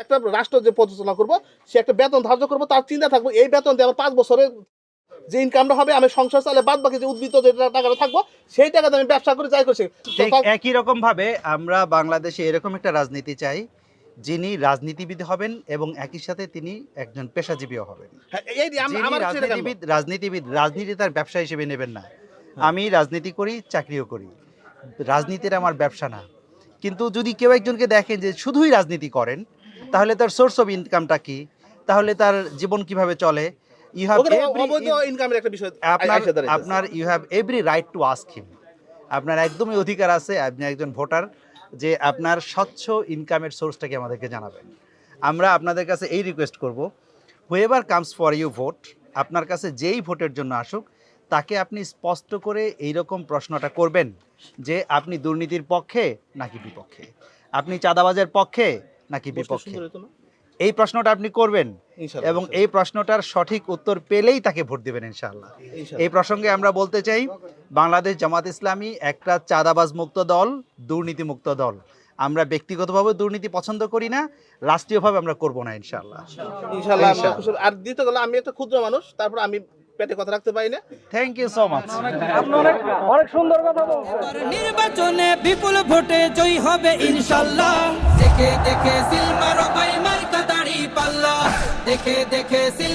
একটা রাষ্ট্র যে পরিচালনা করব সে একটা বেতন ধার্য করব তার চিন্তা থাকব এই বেতন দিয়ে আমার পাঁচ বছরে যে ইনকামটা হবে আমি সংসার চালে বাদ বাকি যে উদ্বৃত্ত যে টাকাটা থাকব সেই টাকাতে আমি ব্যবসা করে যাই করছি। একই রকম ভাবে আমরা বাংলাদেশে এরকম একটা রাজনীতি চাই যিনি রাজনীতিবিদ হবেন এবং একই সাথে তিনি একজন পেশাজীবীও হবেন। হ্যাঁ? রাজনীতিবিদ রাজনীতিবিদ রাজনীতি তার ব্যবসা হিসেবে নেবেন না। আমি রাজনীতি করি চাকরিও করি। রাজনীতির আমার ব্যবসা না। কিন্তু যদি কেউ একজনকে দেখেন যে শুধুই রাজনীতি করেন তাহলে তার সোর্স অফ ইনকামটা কি? তাহলে তার জীবন কীভাবে চলে? ইউ হ্যাভ ইনকামের একটা বিষয় আপনার আপনার you have every right to ask him আপনার একদমই অধিকার আছে আপনি একজন ভোটার যে আপনার স্বচ্ছ ইনকামের সোর্সটাকে আমাদেরকে জানাবেন। আমরা আপনাদের কাছে এই রিকোয়েস্ট করব whoever comes for you vote আপনার কাছে যেই ভোটের জন্য আসুক তাকে আপনি স্পষ্ট করে এই রকম প্রশ্নটা করবেন যে আপনি দুর্নীতির পক্ষে নাকি বিপক্ষে? আপনি চাঁদাবাজের পক্ষে নাকি বিপক্ষে? এই প্রশ্নটা আপনি করবেন এবং এই প্রশ্নটার সঠিক উত্তর পেলেই তাকে ভোট দেবেন ইনশাআল্লাহ ইনশাআল্লাহ। এই প্রসঙ্গে আমরা বলতে চাই বাংলাদেশ জামাত ইসলামী একটা চাঁদাবাজ মুক্ত দল দুর্নীতি মুক্ত দল। আমরা ব্যক্তিগতভাবে দুর্নীতি পছন্দ করি না রাষ্ট্রীয়ভাবে আমরা করব না ইনশাআল্লাহ ইনশাআল্লাহ ইনশাআল্লাহ। আর দ্বিতীয় গেলে আমি একটা ক্ষুদ্র মানুষ তারপর আমি পেটে কথা রাখতে পারি না। থ্যাংক ইউ সো মাচ এবার নির্বাচনে বিপুল ভোটে জয়ী হবে ইনশাল্লাহ। দেখে দেখে সিলমারো ভাই মার্কা দাড়ি পাল্লা। দেখে দেখে মার্কা